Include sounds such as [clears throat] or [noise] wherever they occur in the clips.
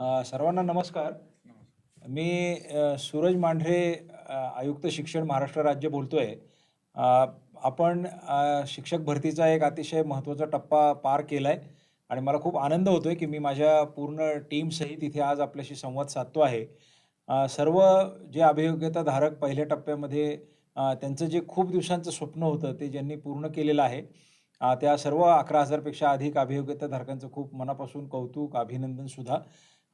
सर्वांना नमस्कार. मी सूरज मांढरे आयुक्त शिक्षण महाराष्ट्र राज्य बोलतोय. आपण शिक्षक भरतीचा एक अतिशय महत्त्वाचा टप्पा पार केलाय आणि मला खूप आनंद होतोय की मी माझ्या पूर्ण टीमसहित इथे आज आपल्याशी संवाद साधतो आहे. सर्व जे अभियोग्यताधारक पहिल्या टप्प्यामध्ये त्यांचं जे खूप दिवसांचं स्वप्न होतं ते ज्यांनी पूर्ण केलेलं आहे त्या सर्व अकरा हजारपेक्षा अधिक अभियोग्यताधारकांचं खूप मनापासून कौतुक अभिनंदन सुद्धा.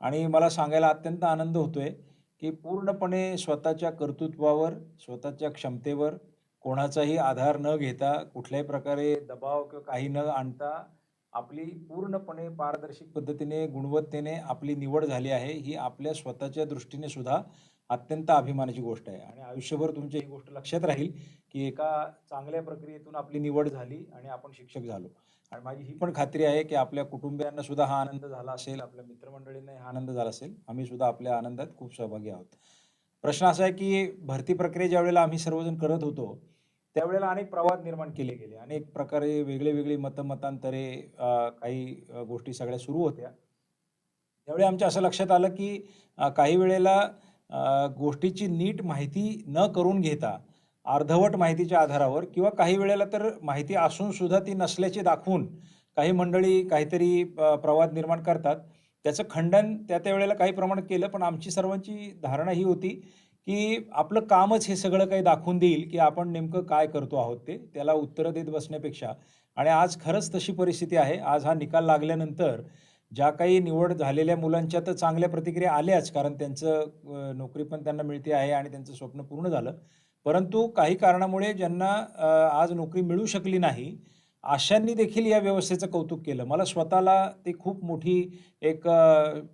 आणि मला सांगायला अत्यंत आनंद होतोय की पूर्णपणे स्वतःच्या कर्तृत्वावर स्वतःच्या क्षमतेवर कोणाचाही आधार न घेता कुठल्याही प्रकारे दबाव किंवा काही न आणता आपली पूर्णपणे पारदर्शक पद्धतीने गुणवत्तेने आपली निवड झाली आहे ही आपल्या स्वतःच्या दृष्टीने सुद्धा अत्यंत अभिमानाची गोष्ट आहे. आणि आयुष्यभर तुमची ही गोष्ट लक्षात राहील की एका चांगल्या प्रक्रियेतून आपली निवड झाली आणि आपण शिक्षक झालो. आणि माझी ही पण खात्री आहे की आपल्या कुटुंबियांना सुद्धा हा आनंद झाला असेल आपल्या मित्रमंडळींना हा आनंद झाला असेल. आम्ही सुद्धा आपल्या आनंदात खूप सहभागी आहोत. प्रश्न असा आहे की भरती प्रक्रिया ज्या वेळेला आम्ही सर्वजण करत होतो त्यावेळेला अनेक प्रवाद निर्माण केले गेले. अनेक प्रकारे वेगळे वेगळी मतमतांतरे काही गोष्टी सगळ्या सुरू होत्या. त्यावेळी आमच्या असं लक्षात आलं की काही वेळेला गोष्टीची नीट माहिती न करून घेता अर्धवट माहितीच्या आधारावर किंवा काही वेळेला तर माहिती असून सुद्धा ती नसल्याचे दाखवून काही मंडळी काहीतरी प्रवाद निर्माण करतात. त्याचं खंडन त्या त्या वेळेला काही प्रमाणात केलं पण आमची सर्वांची धारणा ही होती की आपलं कामच हे सगळं काही दाखवून देईल की आपण नेमकं काय करतो आहोत ते त्याला उत्तरं देत बसण्यापेक्षा. आणि आज खरंच तशी परिस्थिती आहे. आज हा निकाल लागल्यानंतर ज्या काही निवड झालेल्या मुलांच्या तर चांगल्या प्रतिक्रिया आल्याच कारण त्यांचं नोकरी पण त्यांना मिळते आहे आणि त्यांचं स्वप्न पूर्ण झालं. परंतु काही कारणामुळे ज्यांना आज नोकरी मिळू शकली नाही अशांनी देखील या व्यवस्थेचं कौतुक केलं. मला स्वतःला ते खूप मोठी एक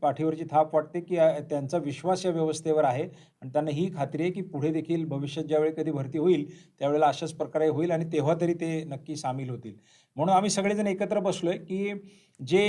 पाठीवरची थाप वाटते की त्यांचा विश्वास या व्यवस्थेवर आहे आणि त्यांना ही खात्री आहे की पुढे देखील भविष्यात ज्यावेळी कधी भरती होईल त्यावेळेला अशाच प्रकारे होईल आणि तेव्हा तरी ते नक्की सामील होतील. म्हणून आम्ही सगळेजण एकत्र बसलो आहे की जे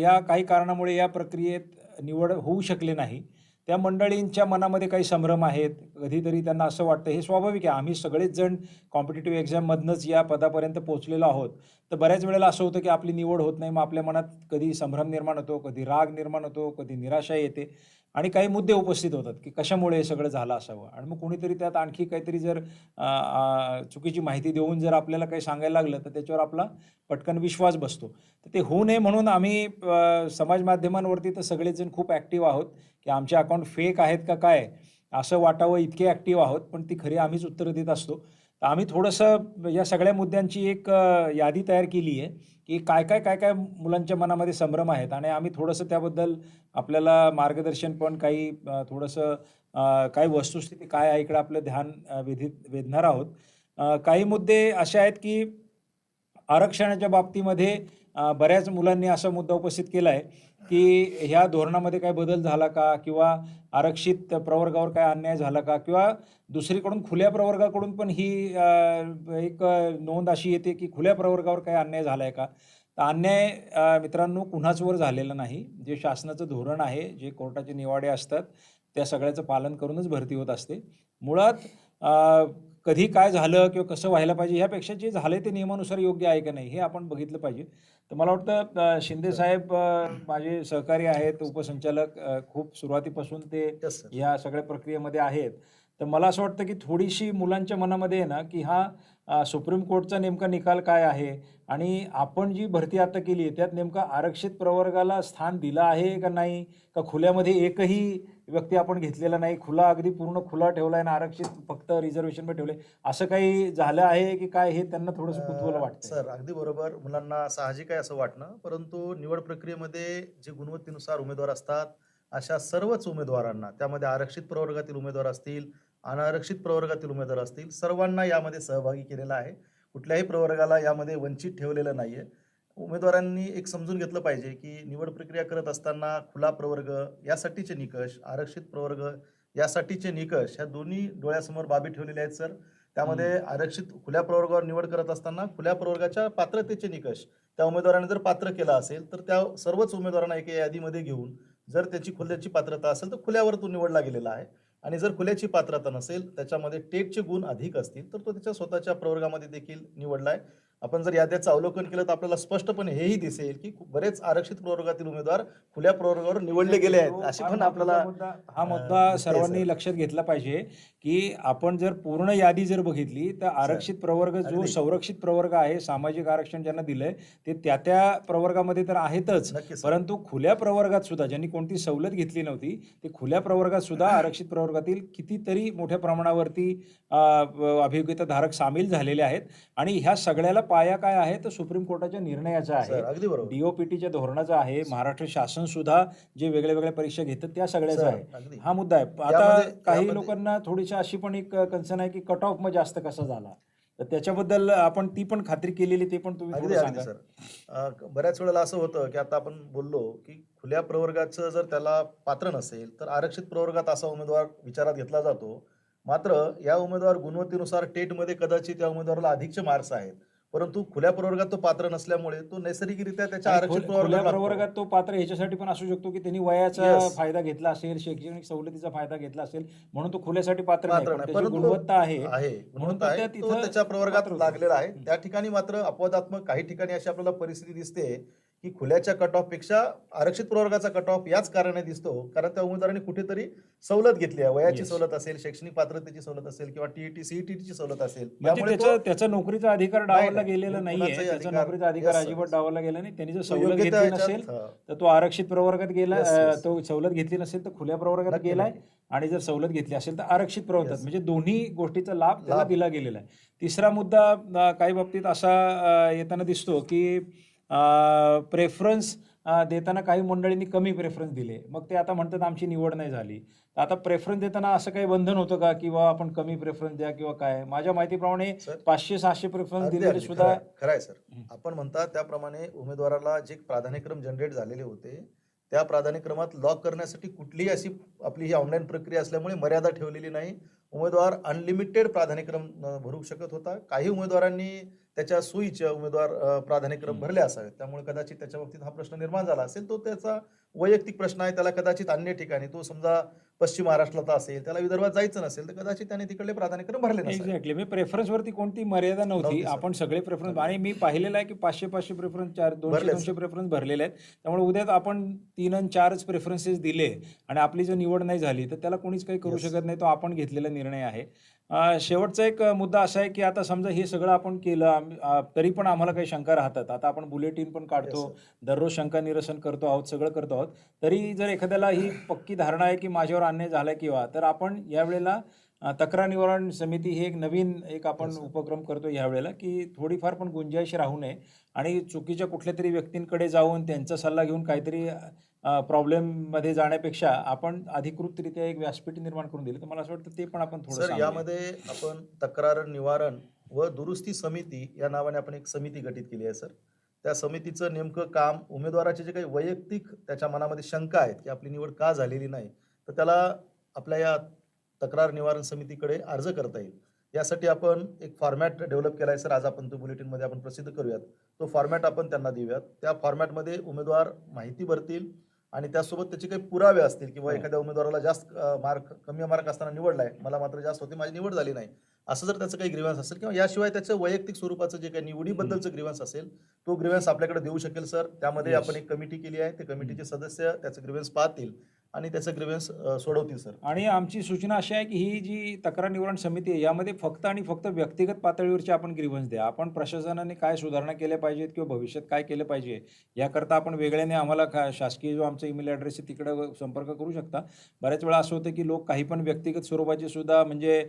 या काही कारणामुळे या प्रक्रियेत निवड होऊ शकले नाही त्या मंडळींच्या मनामध्ये काही संभ्रम आहेत. कधीतरी त्यांना असं वाटतं हे स्वाभाविक आहे. आम्ही सगळेच जण कॉम्पिटेटिव्ह एक्झाममधनंच या पदापर्यंत पोहोचलेलो आहोत. तर बऱ्याच वेळेला असं होतं की आपली निवड होत नाही. मग आपल्या मनात कधी संभ्रम निर्माण होतो कधी राग निर्माण होतो कधी निराशा येते. आणि काही मुद्दे उपस्थित होतात की कशामुळे हे सगळं झालं असावं? आणि मग कोणीतरी त्यात आणखी काहीतरी जर चुकीची माहिती देऊन जर आपल्याला काही सांगायला लागलं तर त्याच्यावर आपला पटकन विश्वास बसतो. तर ते होऊ नये म्हणून आम्ही समाज माध्यमांवरती तर सगळेच जण खूप ॲक्टिव्ह आहोत. की आमचे अकाउंट फेक आहेत का काय? असं वाटावं इतके ॲक्टिव्ह आहोत पण ती खरी आम्हीच उत्तरं देत असतो. तर आम्ही थोडंसं या सगळ्या मुद्द्यांची एक यादी तयार केली आहे की काय काय काय काय मुलांच्या मनामध्ये संभ्रम आहेत आणि आम्ही थोडंसं त्याबद्दल आपल्याला मार्गदर्शन पण काही थोडंसं काय काही वस्तुस्थिती काय आहे इकडे आपलं ध्यान वेधित वेधणार आहोत. काही मुद्दे असे आहेत की आरक्षणाच्या बाबतीमध्ये बऱ्याच मुलांनी असा मुद्दा उपस्थित केला आहे की ह्या धोरणामध्ये काय बदल झाला का? किंवा आरक्षित प्रवर्गावर काय अन्याय झाला का? किंवा दुसरीकडून खुल्या प्रवर्गाकडून पण ही एक नोंद अशी येते की खुल्या प्रवर्गावर काय अन्याय झाला आहे का? तर अन्याय मित्रांनो कुणाचवर झालेला नाही. जे शासनाचं धोरण आहे जे कोर्टाचे निवाडे असतात त्या सगळ्याचं पालन करूनच भरती होत असते. मुळात कधी काय झालं किंवा कसं व्हायला पाहिजे ह्यापेक्षा जे झालं ते नियमानुसार योग्य आहे का नाही हे आपण बघितलं पाहिजे. तर मला वाटतं शिंदे साहेब माझे सहकारी आहेत उपसंचालक खूप सुरुवातीपासून ते या सगळ्या प्रक्रियेमध्ये आहेत. तर मला असं वाटतं की थोडीशी मुलांच्या मनामध्ये आहे ना की हा सुप्रीम कोर्टचा नेमका निकाल काय आहे? आणि आपण जी भरती आता केली आहे त्यात नेमका आरक्षित प्रवर्गाला स्थान दिलं आहे का नाही? का खुल्यामध्ये एकही व्यक्ती आपण घेतलेला नाही? खुला अगदी पूर्ण खुला ठेवला आहे आणि आरक्षित फक्त रिझर्वेशन ठेवले असं काही झालं आहे की काय हे त्यांना थोडंसं कुतूहल वाटतं सर अगदी बरोबर. मुलांना साहजिक आहे असं वाटणं. परंतु निवड प्रक्रियेमध्ये जे गुणवत्तेनुसार उमेदवार असतात अशा सर्वच उमेदवारांना त्यामध्ये आरक्षित प्रवर्गातील उमेदवार असतील अनारक्षित प्रवर्गातील उमेदवार असतील. सर्वांना यामध्ये सहभागी केलेला आहे. कुठल्याही प्रवर्गाला यामध्ये वंचित ठेवलेलं नाहीये. उमेदवारांनी एक समजून घेतलं पाहिजे की निवड प्रक्रिया करत असताना खुला प्रवर्ग यासाठीचे निकष आरक्षित प्रवर्ग यासाठीचे निकष ह्या दोन्ही डोळ्यासमोर बाबी ठेवलेल्या आहेत सर. त्यामध्ये आरक्षित खुल्या प्रवर्गावर निवड करत असताना खुल्या प्रवर्गाच्या पात्रतेचे निकष त्या उमेदवाराने जर पात्र केला असेल तर त्या सर्वच उमेदवारांना एका यादीमध्ये घेऊन जर त्याची खुल्याची पात्रता असेल तर खुल्यावर तो निवडला गेलेला आहे. आणि जर खुल्याची पात्रता नसेल त्याच्यामध्ये टेटचे गुण अधिक असतील तर तो त्याच्या स्वतःच्या प्रवर्गामध्ये देखील निवडला आहे. आपण जर याद्याचं अवलोकन केलं तर आपल्याला स्पष्टपणे हेही दिसेल की बरेच आरक्षित प्रवर्गातील उमेदवार खुल्या प्रवर्गावर निवडले गेले आहेत अशी फार पण आपल्याला हा मुद्दा सर्वांनी सर. लक्षात घेतला पाहिजे की आपण जर पूर्ण यादी जर बघितली तर आरक्षित प्रवर्ग जो. संरक्षित प्रवर्ग आहे सामाजिक आरक्षण ज्यांना दिलंय ते त्या त्या प्रवर्गामध्ये तर आहेतच. परंतु खुल्या प्रवर्गात सुद्धा ज्यांनी कोणती सवलत घेतली नव्हती ते खुल्या प्रवर्गात सुद्धा [clears throat] आरक्षित प्रवर्गातील कितीतरी मोठ्या प्रमाणावरती अभियोग्यता धारक सामील झालेले आहेत आणि ह्या सगळ्याला पाया काय आहे? तर सुप्रीम कोर्टाच्या निर्णयाचा आहे. अगदी बरोबर. डीओपीटीच्या धोरणाचा आहे. महाराष्ट्र शासन सुद्धा जे वेगळ्या वेगळ्या परीक्षा घेतात त्या सगळ्याचा आहे. हा मुद्दा आहे. आता काही लोकांना थोडीशी अशी पण एक कन्सर्न आहे की कट ऑफ मग जास्त कसा झाला? तर त्याच्याबद्दल आपण ती पण खात्री केलेली ते पण तुम्ही सर. बऱ्याच वेळेला असं होतं की आता आपण बोललो की खुल्या प्रवर्गाचं जर त्याला पात्र नसेल तर आरक्षित प्रवर्गात असा उमेदवार विचारात घेतला जातो. मात्र या उमेदवार गुणवत्तेनुसार टेटमध्ये कदाचित त्या उमेदवाराला अधिकचे मार्क्स आहेत. परंतु खुल्या प्रवर्गात तो पात्र नसल्यामुळे तो नैसर्गिकरित्या त्याच्या खुल्या प्रवर्गात तो पात्र ह्याच्यासाठी पण असू शकतो की त्यांनी वयाचा. फायदा घेतला असेल शैक्षणिक सवलतीचा फायदा घेतला असेल म्हणून तो खुल्यासाठी पात्र नाही गुणवत्ता आहे म्हणून त्याच्या प्रवर्गात. लागलेला आहे. त्या ठिकाणी मात्र अपवादात्मक काही ठिकाणी अशी आपल्याला परिस्थिती दिसते की खुल्याच्या कट ऑफपेक्षा आरक्षित प्रवर्गाचा कट ऑफ याच कारणाने दिसतो कारण त्या उमेदवारांनी कुठेतरी सवलत घेतली आहे वयाची. सवलत असेल शैक्षणिक पात्रतेची सवलत असेल किंवा टीईटी सीईटीची सवलत असेल म्हणजे त्यामुळे त्याचा नोकरीचा अधिकार नाही, नाही. गेलेला कुणाचाही त्याचा नोकरीचा अधिकार. अजिबात डावलला गेला नाही त्यांनी जर सवलत घेतली नसेल. तर तो आरक्षित प्रवर्गात गेला. तो सवलत घेतली नसेल तर खुल्या प्रवर्गात गेलाय. आणि जर सवलत घेतली असेल तर आरक्षित प्रवर्गात. म्हणजे दोन्ही गोष्टीचा लाभ त्याला. दिला गेलेला आहे तिसरा मुद्दा काही बाबतीत असा येताना दिसतो की प्रेफरन्स देताना काही मंडळींनी कमी प्रेफरन्स दिले. मग ते आता म्हणतात आमची निवड नाही झाली. तर आता प्रेफरन्स देताना असं काही बंधन होतं का किंवा आपण कमी प्रेफरन्स द्या किंवा काय? माझ्या माहितीप्रमाणे पाचशे सहाशे प्रेफरन्स दिलेले अगदी. सुद्धा खरं आहे- सर. आपण म्हणता त्याप्रमाणे उमेदवाराला जे प्राधान्यक्रम जनरेट झालेले होते त्या प्राधान्यक्रमात लॉक करण्यासाठी कुठलीही अशी आपली ही ऑनलाईन प्रक्रिया असल्यामुळे मर्यादा ठेवलेली नाही. उमेदवार अनलिमिटेड प्राधान्यक्रम भरू शकत होता. काही उमेदवारांनी त्याच्या सोयीचे उमेदवार प्राधान्यक्रम. भरले असावेत. त्यामुळे कदाचित त्याच्या बाबतीत हा प्रश्न निर्माण झाला असेल. तो त्याचा वैयक्तिक प्रश्न आहे. त्याला कदाचित अन्य ठिकाणी तो समजा पश्चिम महाराष्ट्रात असेल त्याला विदर्भात जायचं नसेल तर कदाचित त्याने तिकडले प्राधान्यक्रम भरले एक्झॅक्टली मी प्रेफरन्स वरती कोणती मर्यादा नव्हती. आपण सगळे प्रेफरन्स आणि मी पाहिलेलं आहे की पाचशे पाचशे प्रेफरन्स चार दोनशे दोनशे. प्रेफरन्स भरलेले आहेत. त्यामुळे उद्याच आपण तीन आणि चारच प्रेफरन्सेस दिले आणि आपली जर निवड नाही झाली तर त्याला कोणीच काही करू. शकत नाही. तो आपण घेतलेला निर्णय आहे. शेवटचा एक मुद्दा असा आहे की आता समजा हे सगळं आपण केलं तरी पण आम्हाला काही शंका राहतात. आता आपण बुलेटिन पण काढतो. दररोज शंका निरसन करतो आहोत सगळं करतो आहोत. तरी जर एखाद्याला ही पक्की धारणा आहे की माझ्यावर अन्याय झाला किंवा तर आपण यावेळेला तक्रार निवारण समिती ही एक नवीन एक आपण. उपक्रम करतो यावेळेला की थोडीफार पण गुंजाइश राहू नये आणि चुकीच्या कुठल्या तरी व्यक्तींकडे जाऊन त्यांचा सल्ला घेऊन काहीतरी प्रॉब्लेममध्ये जाण्यापेक्षा आपण अधिकृतरित्या एक व्यासपीठ निर्माण करून दिली तर मला असं वाटतं ते पण आपण थोडं. यामध्ये आपण तक्रार निवारण व दुरुस्ती समिती या नावाने आपण एक समिती गठीत केली आहे सर त्या समितीचं नेमकं काम उमेदवाराचे जे काही वैयक्तिक त्याच्या मनामध्ये शंका आहेत की आपली निवड का झालेली नाही तर त्याला आपल्या या तक्रार निवारण समितीकडे अर्ज करता येईल. यासाठी आपण एक फॉर्मॅट डेव्हलप केला आहे सर. आज आपण तो बुलेटिनमध्ये आपण प्रसिद्ध करूयात. तो फॉर्मॅट आपण त्यांना देऊयात. त्या फॉर्मॅटमध्ये उमेदवार माहिती भरतील आणि त्यासोबत त्याचे काही पुरावे असतील किंवा हो. एखाद्या उमेदवाराला जास्त मार्क कमी मार्क असताना निवडलाय. मला मात्र जास्त होते माझी निवड झाली नाही. असं जर त्याचं काही ग्रीवन्स असेल किंवा याशिवाय त्याचं वैयक्तिक स्वरूपाचं जे काही निवडीबद्दलचं ग्रीवन्स असेल तो ग्रीवन्स आपल्याकडे देऊ शकेल सर. त्यामध्ये. आपण एक कमिटी केली आहे. ते कमिटीचे सदस्य त्याचं ग्रीवन्स पाहतील. आणि त्याचं ग्रेव्हन्स सोडवतील सर आणि आमची सूचना अशी आहे की ही जी तक्रार निवारण समिती आहे यामध्ये फक्त आणि फक्त व्यक्तिगत पातळीवरचे आपण ग्रीव्हन्स द्या. आपण प्रशासनाने काय सुधारणा केल्या पाहिजेत किंवा भविष्यात काय केलं पाहिजे याकरता आपण वेगळ्याने आम्हाला का शासकीय जो आमचा ईमेल ॲड्रेस आहे तिकडं संपर्क करू शकता. बऱ्याच वेळा असं होतं की लोक काही पण व्यक्तिगत स्वरूपाचे सुद्धा म्हणजे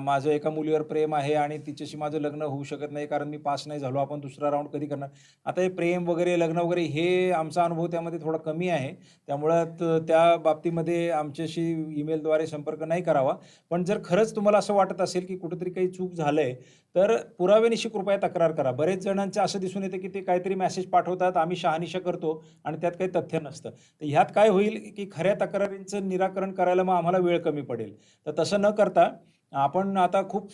माझं एका मुलीवर प्रेम आहे आणि तिच्याशी माझं लग्न होऊ शकत नाही कारण मी पास नाही झालो आपण दुसरा राऊंड कधी करणार? आता हे प्रेम वगैरे लग्न वगैरे हे आमचा अनुभव त्यामध्ये थोडा कमी आहे. त्यामुळं त- त्या बाबतीमध्ये आमच्याशी ईमेलद्वारे संपर्क नाही करावा. पण जर खरंच तुम्हाला असं वाटत असेल की कुठेतरी काही चूक झालंय तर पुराव्यानिशी कृपया तक्रार करा. बरेच जणांचं असं दिसून येतं की ते काहीतरी मेसेज पाठवतात आम्ही शहानिशा करतो आणि त्यात काही तथ्य नसतं. तर ह्यात काय होईल की खऱ्या तक्रारींचं निराकरण करायला मग आम्हाला वेळ कमी पडेल. तर तसं न करता आपण आता खूप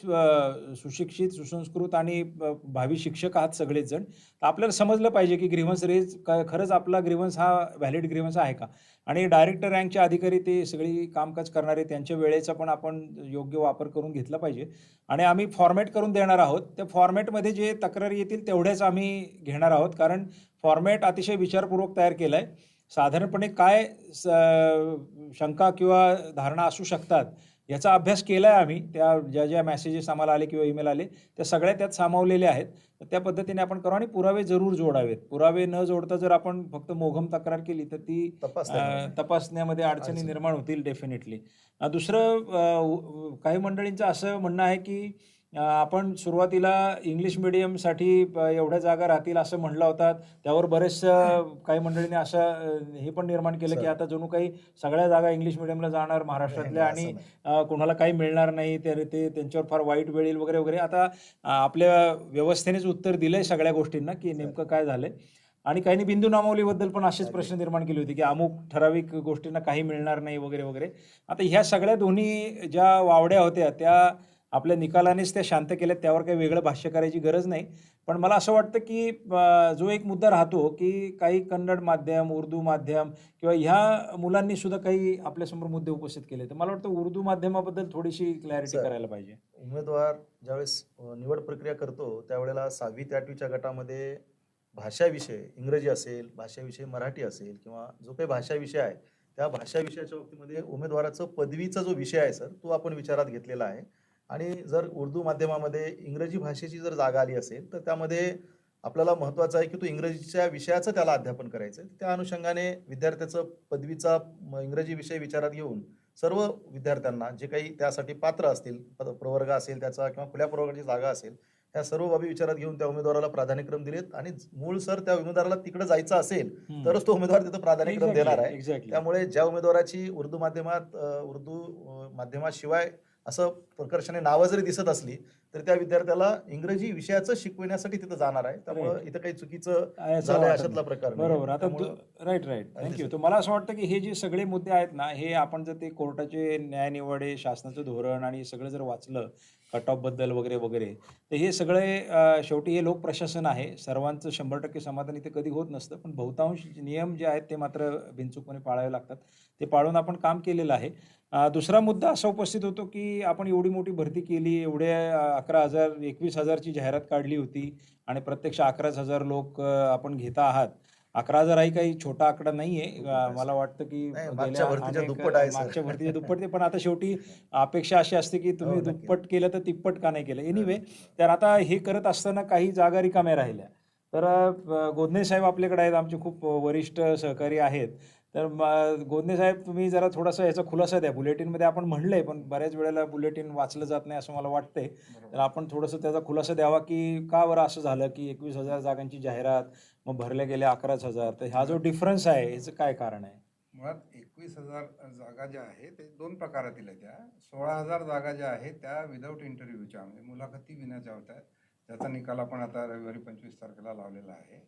सुशिक्षित सुसंस्कृत आणि भावी शिक्षक आहात सगळेच जण तर आपल्याला समजलं पाहिजे की ग्रीव्हन्स रेज खरंच आपला ग्रीव्हन्स हा व्हॅलिड ग्रीव्हन्स आहे का? आणि डायरेक्टर रँकचे अधिकारी ते सगळी कामकाज करणारे त्यांच्या वेळेचा पण आपण योग्य वापर करून घेतला पाहिजे. आणि आम्ही फॉर्मॅट करून देणार आहोत. त्या फॉर्मॅटमध्ये जे तक्रारी येतील तेवढ्याच आम्ही घेणार आहोत. कारण फॉर्मॅट अतिशय विचारपूर्वक तयार केला आहे साधारणपणे काय स- शंका किंवा धारणा असू शकतात याचा अभ्यास केला आहे आम्ही. त्या ज्या ज्या मेसेजेस आम्हाला आले किंवा ईमेल आले त्या सगळ्या त्यात सामावलेल्या आहेत. तर त्या पद्धतीने आपण करू आणि पुरावे जरूर जोडावेत. पुरावे न जोडता जर आपण फक्त मोघम तक्रार केली तर ती तपासण्यामध्ये अडचणी. निर्माण होतील डेफिनेटली दुसरं काही मंडळींचं असं म्हणणं आहे की आपण सुरुवातीला इंग्लिश मिडियमसाठी एवढ्या जागा राहतील असं म्हणलं होतं. त्यावर बरेच काही मंडळींनी असं हे पण निर्माण केलं की. आता जणू काही सगळ्या जागा इंग्लिश मिडियमला जाणार महाराष्ट्रातल्या आणि कोणाला काही मिळणार नाही. तर ते त्यांच्यावर फार वाईट वेळ येईल वगैरे वगैरे. आता आपल्या व्यवस्थेनेच उत्तर दिलंय सगळ्या गोष्टींना की नेमकं काय झालंय. आणि काहींनी बिंदू नामावलीबद्दल पण असेच प्रश्न निर्माण केले होते की अमुक ठराविक गोष्टींना काही मिळणार नाही वगैरे वगैरे. आता ह्या सगळ्या दोन्ही ज्या वावड्या होत्या त्या आपल्या निकालानेच त्या शांत केल्यात त्यावर काही वेगळं भाष्य करायची गरज नाही. पण मला असं वाटतं की जो एक मुद्दा राहतो की काही कन्नड माध्यम उर्दू माध्यम किंवा ह्या मुलांनी सुद्धा काही आपल्यासमोर मुद्दे उपस्थित केले. तर मला वाटतं उर्दू माध्यमाबद्दल थोडीशी क्लॅरिटी. करायला पाहिजे. उमेदवार ज्यावेळेस निवड प्रक्रिया करतो त्यावेळेला सहावी ते आठवीच्या गटामध्ये भाषा विषय इंग्रजी असेल भाषा विषय मराठी असेल किंवा जो काही भाषा विषय आहे त्या भाषा विषयाच्या बाबतीमध्ये उमेदवाराचं पदवीचा जो विषय आहे सर तो आपण विचारात घेतलेला आहे. आणि जर उर्दू माध्यमामध्ये इंग्रजी भाषेची जर जागा आली असेल तर त्यामध्ये आपल्याला महत्त्वाचं आहे की तो इंग्रजीच्या विषयाचं त्याला अध्यापन करायचं आहे. त्या अनुषंगाने विद्यार्थ्याचं पदवीचा इंग्रजी विषय विचारात घेऊन सर्व विद्यार्थ्यांना जे काही त्यासाठी पात्र असतील प्रवर्ग असेल त्याचा किंवा खुल्या प्रवर्गाची जागा असेल ह्या सर्व बाबी विचारात घेऊन त्या उमेदवाराला प्राधान्यक्रम दिलेत आणि मूळ सर त्या उमेदवाराला तिकडे जायचं असेल तरच तो उमेदवार तिथं प्राधान्यक्रम देणार आहे. त्यामुळे ज्या उमेदवाराची उर्दू माध्यमात उर्दू माध्यमाशिवाय असं प्रकर्षाने नावं जरी दिसत असली तरी त्या विद्यार्थ्याला इंग्रजी विषयाचं शिकवण्यासाठी तिथं जाणार आहे. त्यामुळे इथं काही चुकीचं झालंय अशातला प्रकार. बरोबर. आता राईट राईट थँक्यू ते- तर मला असं वाटतं की हे जे सगळे मुद्दे आहेत ना हे आपण जर ते कोर्टाचे न्याय निवाडे शासनाचं धोरण आणि सगळं जर वाचलं कट ऑफबद्दल वगैरे वगैरे तर हे सगळे शेवटी हे लोक प्रशासन आहे. सर्वांचं शंभर टक्के समाधान इथे कधी होत नसतं. पण बहुतांश नियम जे आहेत ते मात्र बिनचूकपणे पाळावे लागतात. ते पाळून आपण काम केलेलं आहे. दुसरा मुद्दा असा उपस्थित होतो की आपण एवढी मोठी भरती केली एवढे अकरा हजार एकवीस हजारची जाहिरात काढली होती आणि प्रत्यक्ष अकराच हजार लोक आपण घेता आहात. अकरा हजार ही काही छोटा आकडा नाहीये. मला वाटतं की मागच्या भरतीच्या दुप्पट ते पण आता शेवटी अपेक्षा अशी असते की तुम्ही हो. दुप्पट केलं तर तिप्पट का नाही केलं? एनिवे तर आता हे करत असताना काही जागा रिकाम्या राहिल्या. तर गोदने साहेब आपल्याकडे आहेत आमचे खूप वरिष्ठ सहकारी आहेत. तर गोदने साहेब तुम्ही जरा थोडासा याचा खुलासा द्या. बुलेटिनमध्ये आपण म्हणलंय पण बऱ्याच वेळेला बुलेटिन वाचलं जात नाही असं मला वाटतंय. तर आपण थोडंसं त्याचा खुलासा द्यावा की का बरं असं झालं की एकवीस हजार जागांची जाहिरात मग भरल्या गेल्या अकराच हजार. तर हा जो डिफरन्स आहे याचं काय कारण आहे? मुळात एकवीस हजार जागा ज्या आहेत ते दोन प्रकारातील आहेत त्या. सोळा हजार जागा ज्या आहेत त्या विदाऊट इंटरव्ह्यूच्या म्हणजे मुलाखती विनाच्या होत्या त्याचा निकाल आपण आता रविवारी पंचवीस तारखेला लावलेला आहे.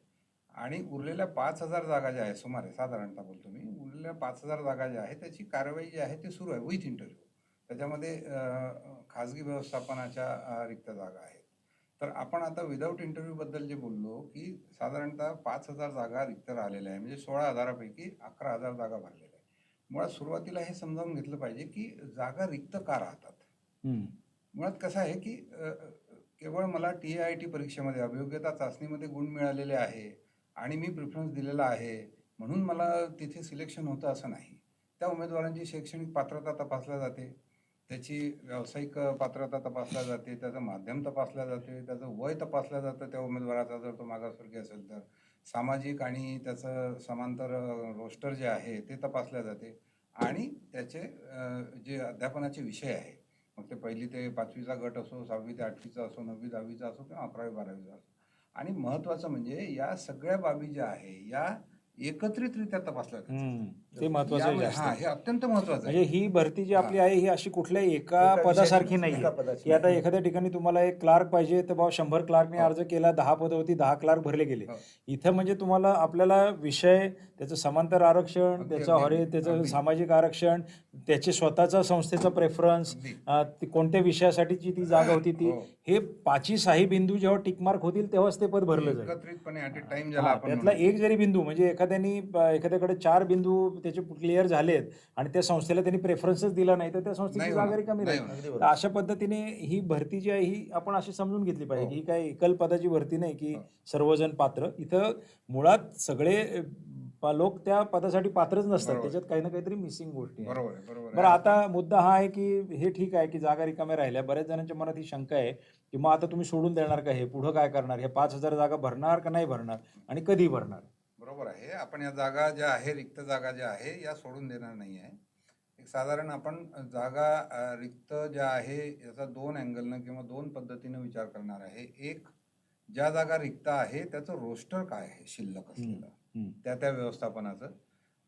आणि उरलेल्या पाच हजार जागा ज्या आहेत सुमारे साधारणतः बोलतो मी उरलेल्या पाच हजार जागा ज्या आहेत त्याची कारवाई जी आहे ती सुरू आहे विथ इंटरव्ह्यू त्याच्यामध्ये खाजगी व्यवस्थापनाच्या रिक्त जागा आहेत. तर आपण आता विदाऊट इंटरव्ह्यूबद्दल जे बोललो की साधारणतः पाच हजार जागा रिक्त राहिलेल्या आहे म्हणजे सोळा हजारापैकी अकरा हजार जागा भरलेल्या आहे मुळात सुरुवातीला हे समजावून घेतलं पाहिजे की जागा रिक्त का राहतात. मुळात कसं आहे की केवळ मला टी आय टी परीक्षेमध्ये अभियोग्यता चाचणीमध्ये गुण मिळालेले आहे आणि मी प्रिफरन्स दिलेला आहे म्हणून मला तिथे सिलेक्शन होतं असं नाही. त्या उमेदवारांची शैक्षणिक पात्रता तपासल्या जाते त्याची व्यावसायिक पात्रता तपासल्या जाते त्याचं माध्यम तपासल्या जाते त्याचं वय तपासलं जातं त्या उमेदवाराचा जर तो मागासवर्गीय असेल तर. सामाजिक आणि त्याचं समांतर रोस्टर जे आहे ते तपासल्या जाते. आणि त्याचे जे अध्यापनाचे विषय आहे मग ते पहिली ते पाचवीचा गट असो सहावी ते आठवीचा असो नववी दहावीचा असो किंवा अकरावी बारावीचा असो. आणि महत्वाचं म्हणजे या सगळ्या बाबी ज्या आहे या एकत्रितरित्या तपासल्या जातात. ते महत्वाचं आहे यामुळे- जास्त. हा हे अत्यंत महत्वाचं म्हणजे आहे ही भरती जी आपली आहे ही अशी कुठल्याही एका एका पदासारखी विषयाची- नाही पदाची की आता नाही. एखाद्या ठिकाणी तुम्हाला एक क्लार्क पाहिजे तर बाबा शंभर क्लार्कने हो. अर्ज केला दहा पदं होती दहा क्लार्क भरले गेले हो. इथं म्हणजे तुम्हाला आपल्याला विषय त्याचं समांतर आरक्षण अगदी, त्याचं अगदी. हरे त्याचं अगदी. सामाजिक आरक्षण त्याचे स्वतःचा संस्थेचा प्रेफरन्स अगदी. कोणत्या विषयासाठीची ती जागा होती ती हो. हे पाची साही बिंदू जेव्हा टिकमार्क होतील तेव्हाच ते पद भरलं जाईल एकत्रितपणे ऍट अ टाइम ज्याला हा, आपण त्यातला म्हणू. एक जरी बिंदू म्हणजे एखाद्यानी एखाद्याकडे चार बिंदू त्याचे क्लिअर झालेत आणि त्या संस्थेला त्यांनी प्रेफरन्सच दिला नाही तर त्या संस्थेची नाही जागा होणार, रिकामी नाही राहील. अशा पद्धतीने ही भरती जी आहे ही आपण अशी समजून घेतली पाहिजे हो. की ही काय एकल पदाची भरती नाही की हो. सर्वजण पात्र. इथं मुळात सगळे लोक त्या पदासाठी पात्रच नसतात. त्याच्यात काही ना काहीतरी मिसिंग गोष्टी बरं. आता मुद्दा हा आहे की हे ठीक आहे की जागा रिकाम्या राहिल्या. बऱ्याच जणांच्या मनात ही शंका आहे की मग आता तुम्ही सोडून देणार का हे? पुढं काय करणार? हे पाच हजार जागा भरणार का नाही भरणार? आणि कधी भरणार? बरोबर आहे. आपण या जागा ज्या आहे रिक्त जागा ज्या आहे या सोडून देणार नाही आहे एक साधारण आपण जागा रिक्त ज्या आहे याचा दोन अँगलनं किंवा दोन पद्धतीनं विचार करणार आहे. एक ज्या जागा रिक्त आहे त्याचं रोस्टर काय आहे? शिल्लक असलेलं. त्या त्या व्यवस्थापनाचं.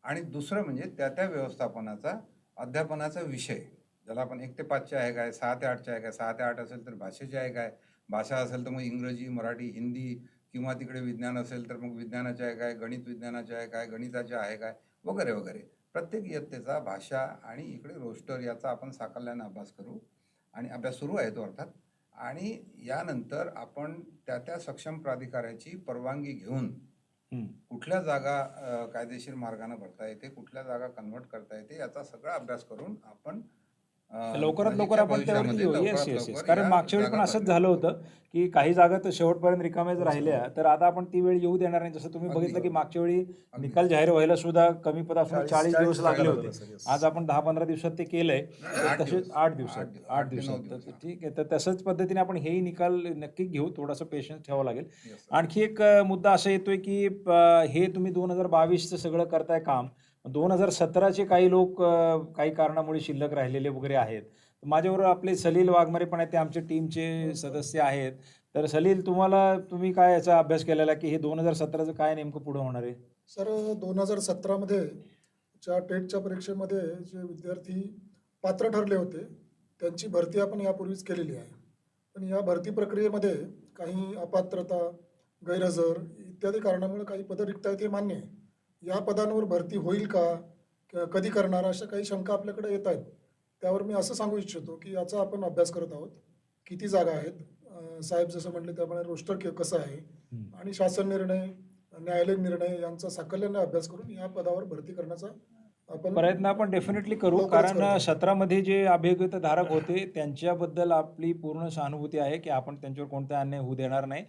आणि दुसरं म्हणजे त्या त्या व्यवस्थापनाचा अध्यापनाचा विषय. ज्याला आपण एक ते पाचचे आहे काय सहा ते आठचे आहे काय सहा ते आठ असेल तर भाषेचे आहे काय? भाषा असेल तर मग इंग्रजी मराठी हिंदी किंवा तिकडे विज्ञान असेल तर मग विज्ञानाचे आहे काय गणित विज्ञानाचे आहे काय गणिताचे आहे काय वगैरे वगैरे प्रत्येक इयत्तेचा भाषा आणि इकडे रोस्टर याचा आपण साकल्यानं अभ्यास करू आणि अभ्यास सुरू आहे तो अर्थात आणि यानंतर आपण त्या त्या सक्षम प्राधिकाऱ्याची परवानगी घेऊन. कुठल्या जागा कायदेशीर मार्गाने भरता येते कुठल्या जागा कन्वर्ट करता येते याचा सगळा अभ्यास करून आपण लवकरात लवकर नजीकच्या आपण त्यावरती येऊ येस येस येस लवकर कारण मागच्या वेळी पण असंच झालं. होतं की काही जागा तर शेवटपर्यंत रिकाम्याच राहिल्या तर आता आपण ती वेळ येऊ देणार नाही जसं तुम्ही. बघितलं की मागच्या वेळी. निकाल जाहीर व्हायला सुद्धा कमी पद असून चाळीस- दिवस लागले होते. आज आपण दहा पंधरा दिवसात ते केलंय तसेच. आठ दिवसात आठ दिवसात हा. ठीक आहे तर तसंच पद्धतीने आपण हेही निकाल नक्की घेऊ थोडासा पेशन्स ठेवावा लागेल. आणखी एक मुद्दा असा येतोय की हे तुम्ही दोन हजार बावीसचं सगळं करताय काम दोन हजार सतराचे काही लोक काही कारणामुळे शिल्लक राहिलेले वगैरे आहेत. माझ्याबरोबर आपले सलील वाघमारे पण आहेत ते आमच्या टीमचे सदस्य आहेत. तर सलील तुम्हाला तुम्ही काय याचा अभ्यास केलेला की हे दोन हजार सतराचं काय नेमकं पुढे होणार आहे? सर दोन हजार सतरामध्ये ज्या टेटच्या परीक्षेमध्ये जे विद्यार्थी पात्र ठरले होते त्यांची भरती आपण यापूर्वीच केलेली आहे. पण या भरती प्रक्रियेमध्ये काही अपात्रता गैरहजर इत्यादी कारणामुळे काही पदं रिक्त आहेत हे मान्य आहे. या पदांवर भरती होईल का? कधी करणार? अशा काही शंका आपल्याकडे येत आहेत. त्यावर मी असं सांगू इच्छितो की याचा आपण अभ्यास करत आहोत. किती जागा आहेत? साहेब जसं म्हटले त्याप्रमाणे रोस्टर कसं आहे? आणि शासन निर्णय न्यायालयीन निर्णय यांचा साकल्याने अभ्यास करून या पदावर भरती करण्याचा आपण प्रयत्न आपण डेफिनेटली करू. कारण करू. सतरामध्ये जे अभियोग्यता धारक होते त्यांच्याबद्दल आपली पूर्ण सहानुभूती आहे की आपण त्यांच्यावर कोणता अन्याय होऊ देणार नाही.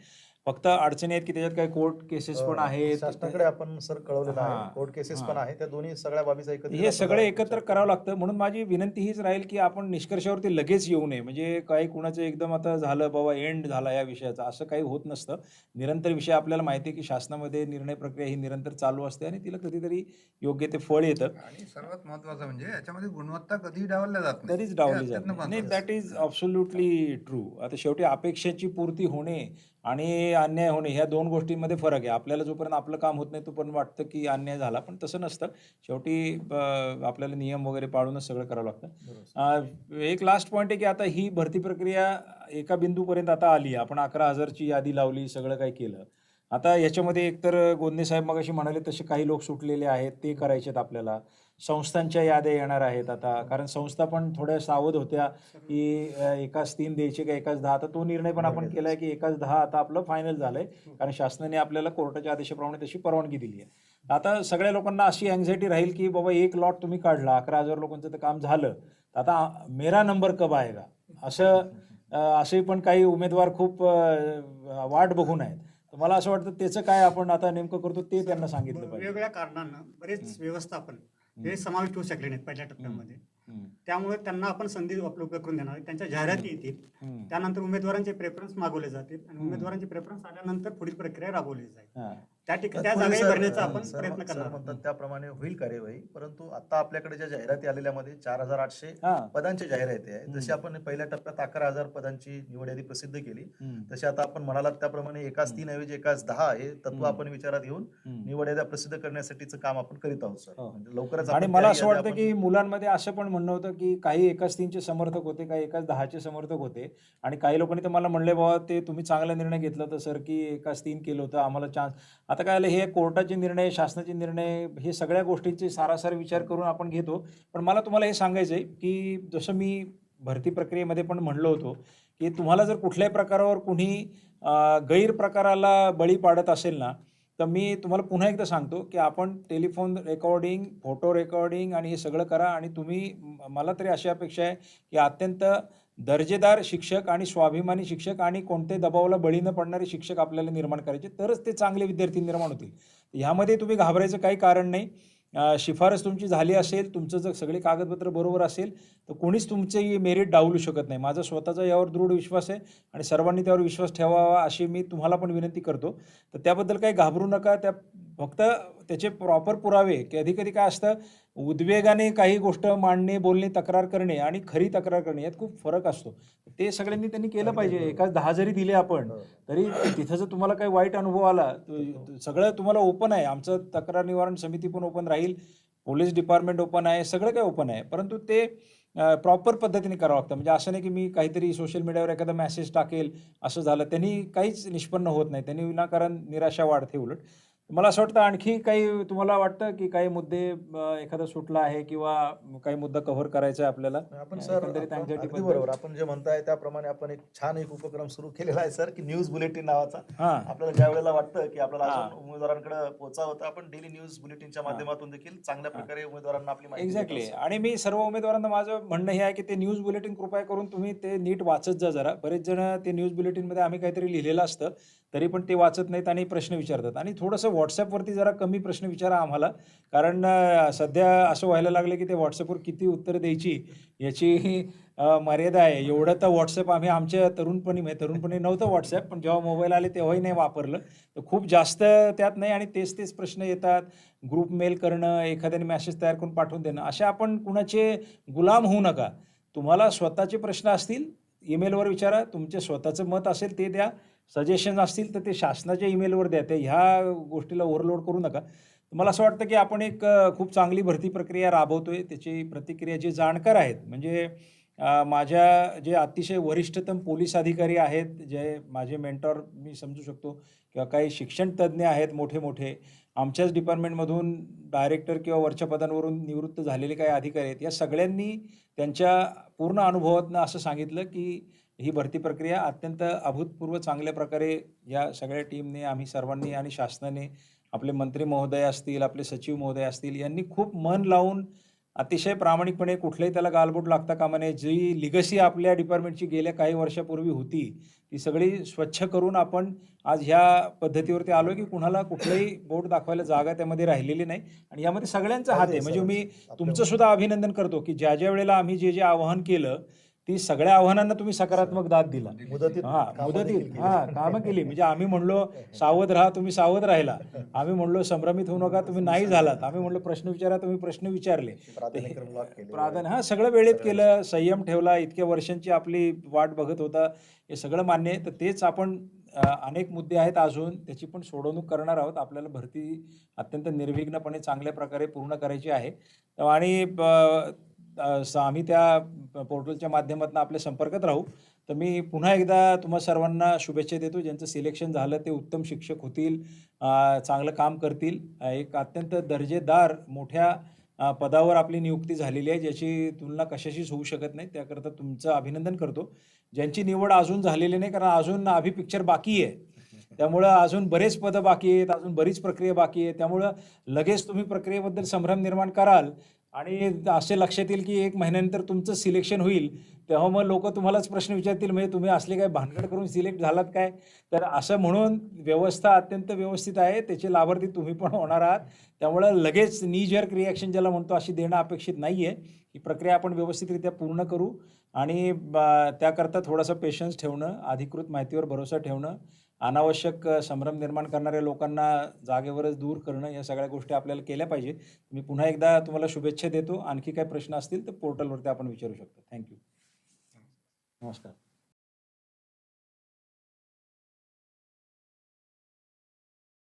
फक्त अडचणी आहेत की त्याच्यात काही कोर्ट केसेस पण आहेत. शासनाकडे आपण सर कळवलेलं हा, आहे कोर्ट केसेस. पण आहे त्या दोन्ही सगळ्या बाबीचा एकत्र हे सगळे एकत्र करावं लागतं. म्हणून माझी विनंती हीच राहील की आपण निष्कर्षावरती लगेच येऊ नये. म्हणजे काही कुणाचं एकदम आता झालं बाबा एंड झाला या विषयाचा. असं काही होत नसतं. निरंतर विषय आपल्याला माहिती आहे की शासनामध्ये निर्णय प्रक्रिया ही निरंतर चालू असते आणि तिला कधीतरी योग्य ते फळ येतं. आणि सर्वात महत्वाचं म्हणजे याच्यामध्ये गुणवत्ता कधीही डावलल्या जात नाही. कधीच डावली जात नाही. दॅट इज अब्सोल्युटली ट्रू आता शेवटी अपेक्षेची पूर्ती होणे आणि अन्याय होणे ह्या दोन गोष्टींमध्ये फरक आहे. आपल्याला जोपर्यंत आपलं काम होत नाही तोपर्यंत वाटतं की अन्याय झाला. पण तसं नसतं. शेवटी आपल्याला नियम वगैरे पाळूनच सगळं करावं लागतं. एक लास्ट पॉईंट आहे की आता ही भरती प्रक्रिया एका बिंदूपर्यंत आता आली आपण अकरा हजारची यादी लावली सगळं काही केलं. आता याच्यामध्ये एकतर गोंदे साहेब मग म्हणाले तसे काही लोक सुटलेले आहेत ते करायचे आहेत आपल्याला. संस्थांच्या याद्या येणार आहेत आता. कारण संस्था पण थोड्या सावध होत्या की एकाच तीन द्यायचे का एकाच दहा. आता तो निर्णय पण आपण केलाय की एकाच दहा आता आपलं फायनल झालंय. कारण शासनाने आपल्याला कोर्टाच्या आदेशाप्रमाणे तशी परवानगी दिली आहे. आता सगळ्या लोकांना अशी अँझायटी राहील की बाबा एक लॉट तुम्ही काढला अकरा हजार लोकांचं तर काम झालं. तर आता मेरा नंबर कब आहे का असं असे पण काही उमेदवार खूप वाट बघून आहेत. तर मला असं वाटतं त्याचं काय आपण आता नेमकं करतो ते त्यांना सांगितलं पाहिजे. वेगवेगळ्या कारणांना बरेच व्यवस्थापन हे समाविष्ट होऊ शकले नाहीत पहिल्या टप्प्यामध्ये. त्यामुळे त्यांना आपण संधी उपलब्ध करून देणार. त्यांच्या जाहिराती येतील. त्यानंतर उमेदवारांचे प्रेफरन्स मागवले जातील आणि उमेदवारांचे प्रेफरन्स आल्यानंतर पुढील प्रक्रिया राबवली जाईल. त्या ठिकाणी त्या जागाही भरण्याचा आपण प्रयत्न करणार म्हणतात. त्याप्रमाणे होईल कार्यवाही परंतु आता आपल्याकडे ज्या जाहिराती आलेल्यामध्ये चार हजार आठशे पदांची जाहिराती आहे. जशी आपण पहिल्या टप्प्यात अकरा हजार पदांची निवड यादी प्रसिद्ध केली तशी आता आपण म्हणालात त्याप्रमाणे एकाच. तीन ऐवजी एकाच दहा हे तत्व. आपण विचारात घेऊन. निवड याद्या प्रसिद्ध करण्यासाठीचं काम आपण करीत आहोत सर हो. म्हणजे लवकरच आणि मला असं वाटतं की मुलांमध्ये असं पण म्हणणं होतं की काही एकाच तीनचे समर्थक होते काही एकाच दहाचे समर्थक होते आणि काही लोकांनी तर मला म्हणले बाबा ते तुम्ही चांगला निर्णय घेतला होता सर की एकाच तीन केलं होतं आम्हाला चान्स आता काय आलं हे कोर्टाचे निर्णय शासनाचे निर्णय हे सगळ्या गोष्टींचे सारासार विचार करून आपण घेतो. पण मला तुम्हाला हे सांगायचं आहे की जसं मी भरती प्रक्रियेमध्ये पण म्हणलो होतो की तुम्हाला जर कुठल्याही प्रकारावर कुणी गैरप्रकाराला बळी पाडत असेल ना तर मी तुम्हाला पुन्हा एकदा सांगतो की आपण टेलिफोन रेकॉर्डिंग फोटो रेकॉर्डिंग आणि हे सगळं करा आणि तुम्ही मला तरी अशी अपेक्षा आहे की अत्यंत दर्जेदार शिक्षक आणि स्वाभिमानी शिक्षक आणि कोणते दबावाला बळी न पडणारे शिक्षक आपल्याला निर्माण करायचे तरच ते चांगले विद्यार्थी निर्माण होतील. ह्यामध्ये तुम्ही घाबरायचं काही कारण नाही. शिफारस तुमची झाली असेल तुमचं जर सगळे कागदपत्र बरोबर असेल तर कोणीच तुमचे मेरिट डावलू शकत नाही. माझा स्वतःचा यावर दृढ विश्वास आहे आणि सर्वांनी त्यावर विश्वास ठेवावा अशी मी तुम्हाला पण विनंती करतो. तर त्याबद्दल काही घाबरू नका. त्या फक्त त्याचे प्रॉपर पुरावे कधी कधी काय असतं उद्वेगाने काही गोष्ट मांडणे बोलणे तक्रार करणे आणि खरी तक्रार करणे यात खूप फरक असतो. ते सगळ्यांनी त्यांनी केलं पाहिजे. एकाच दहा जरी दिले आपण हो. तरी तिथं जर तुम्हाला काही वाईट अनुभव आला सगळं तुम्हाला ओपन आहे. आमचं तक्रार निवारण समिती पण ओपन राहील पोलीस डिपार्टमेंट ओपन आहे सगळं काही ओपन आहे. परंतु ते प्रॉपर पद्धतीने करावं लागतं. म्हणजे असं नाही की मी काहीतरी सोशल मीडियावर एखादा मेसेज टाकेल असं झालं. त्यांनी काहीच निष्पन्न होत नाही. त्यांनी विनाकारण निराशा वाढते उलट. मला असं वाटतं आणखी काही तुम्हाला वाटतं की काही मुद्दे एखादा सुटला आहे किंवा काही मुद्दा कव्हर करायचा आहे आपल्याला? आपण सर. बरोबर. आपण जे म्हणताय त्याप्रमाणे आपण एक छान एक उपक्रम सुरू केलेला आहे सर की न्यूज बुलेटिन नावाचा. हां. आपल्याला ज्या वेळेला वाटतं की आपल्याला उमेदवारांकडे पोहोचावं आपण डेली न्यूज बुलेटिनच्या माध्यमातून देखील चांगल्या प्रकारे उमेदवारांना आपली माहिती एक्झॅक्टली. आणि मी सर्व उमेदवारांना माझं म्हणणं हे आहे की ते न्यूज बुलेटिन कृपया करून तुम्ही ते नीट वाचत जा जरा. बरेच जण ते न्यूज बुलेटिनमध्ये आम्ही काहीतरी लिहिलेलं असतं. तरी पण ते वाचत नाहीत आणि प्रश्न विचारतात. आणि थोडंसं व्हॉट्सॲपवरती जरा कमी प्रश्न विचारा आम्हाला. कारण सध्या असं व्हायला लागलं की ते व्हॉट्सअपवर किती उत्तर द्यायची याची मर्यादा आहे. एवढं तर व्हॉट्सअप आम्ही आमच्या तरुणपणी म्हणजे तरुणपणी नव्हतं व्हॉट्सअप पण जेव्हा मोबाईल आले तेव्हाही नाही वापरलं. तर खूप जास्त त्यात नाही आणि तेच तेच प्रश्न येतात. ग्रुप मेल करणं एखाद्याने मॅसेज तयार करून पाठवून देणं असे आपण कुणाचे गुलाम होऊ नका. तुम्हाला स्वतःचे प्रश्न असतील ईमेलवर विचारा. तुमचे स्वतःचं मत असेल ते द्या. सजेशन असतील तर ते शासनाच्या ईमेलवर द्या. ते ह्या गोष्टीला ओव्हरलोड करू नका. मला असं वाटतं की आपण एक खूप चांगली भरती प्रक्रिया राबवतोय. त्याची प्रतिक्रिया जे जाणकार आहेत म्हणजे माझ्या जे अतिशय वरिष्ठतम पोलीस अधिकारी आहेत जे माझे मेंटॉर मी समजू शकतो किंवा काही शिक्षण तज्ज्ञ आहेत मोठे मोठे आमच्याच डिपार्टमेंटमधून डायरेक्टर किंवा वरच्या पदांवरून निवृत्त झालेले काही अधिकारी आहेत या सगळ्यांनी त्यांच्या पूर्ण अनुभवातनं असं सांगितलं की ही भरती प्रक्रिया अत्यंत अभूतपूर्व चांगल्या प्रकारे या सगळ्या टीमने आम्ही सर्वांनी आणि शासनाने आपले मंत्री महोदय असतील आपले सचिव महोदय असतील यांनी खूप मन लावून अतिशय प्रामाणिकपणे कुठलंही त्याला गालबोट लागता कामा नये. जी लिगसी आपल्या डिपार्टमेंटची गेल्या काही वर्षापूर्वी होती ती सगळी स्वच्छ करून आपण आज ह्या पद्धतीवरती आलो की कुणाला कुठलंही बोट दाखवायला जागा त्यामध्ये राहिलेली नाही. आणि यामध्ये सगळ्यांचा हात आहे. म्हणजे मी तुमचं सुद्धा अभिनंदन करतो की ज्या ज्या वेळेला आम्ही जे जे आवाहन केलं ती सगळ्या आव्हानांना तुम्ही सकारात्मक दाद दिला. मुदतीत हा कामं मुदतीत. हा कामं केली. म्हणजे आम्ही म्हणलो सावध राहा तुम्ही सावध राहिला. आम्ही म्हणलो संभ्रमित होऊ नका तुम्ही नाही झालात. आम्ही म्हणलो प्रश्न विचारा तुम्ही प्रश्न विचारले. प्राधान्य हा सगळं वेळेत केलं संयम ठेवला इतक्या वर्षांची आपली वाट बघत होता. हे सगळं मान्य आहे. तर तेच आपण अनेक मुद्दे आहेत अजून. त्याची पण सोडवणूक करणार आहोत. आपल्याला भरती अत्यंत निर्विघ्नपणे चांगल्या प्रकारे पूर्ण करायची आहे. आणि आम्ही त्या पोर्टलच्या माध्यमातून आपल्या संपर्कात राहू. तर मी पुन्हा एकदा तुम्हा सर्वांना शुभेच्छा देतो. ज्यांचं सिलेक्शन झालं ते उत्तम शिक्षक होतील चांगलं काम करतील. एक अत्यंत दर्जेदार मोठ्या पदावर आपली नियुक्ती झालेली आहे ज्याची तुलना कशाशीच होऊ शकत नाही. त्याकरता तुमचं अभिनंदन करतो. ज्यांची निवड अजून झालेली नाही कारण अजून अभि पिक्चर बाकी आहे. त्यामुळं अजून बरेच पदं बाकी आहेत अजून बरीच प्रक्रिया बाकी आहे. त्यामुळं लगेच तुम्ही प्रक्रियेबद्दल संभ्रम निर्माण कराल. आणि असे लक्षात येईल की एक महिन्यानंतर तुमचं सिलेक्शन होईल. तेव्हा मग लोक तुम्हालाच प्रश्न विचारतील म्हणजे तुम्ही असले काय भानगड करून सिलेक्ट झालात काय? तर असं म्हणून व्यवस्था अत्यंत व्यवस्थित आहे. त्याचे लाभार्थी तुम्ही पण होणार आहात. त्यामुळं लगेच नीजर्क रिॲक्शन ज्याला म्हणतो अशी देणं अपेक्षित नाही आहे ही प्रक्रिया आपण व्यवस्थितरित्या पूर्ण करू. आणि त्याकरता थोडासा पेशन्स ठेवणं अधिकृत माहितीवर भरोसा ठेवणं अनावश्यक संभ्रम निर्माण करणाऱ्या लोकांना जागेवरच दूर करणं या सगळ्या गोष्टी आपल्याला केल्या पाहिजे मी पुन्हा एकदा तुम्हाला शुभेच्छा देतो. आणखी काही प्रश्न असतील तर पोर्टलवरती आपण विचारू शकतो. थँक्यू. नमस्कार.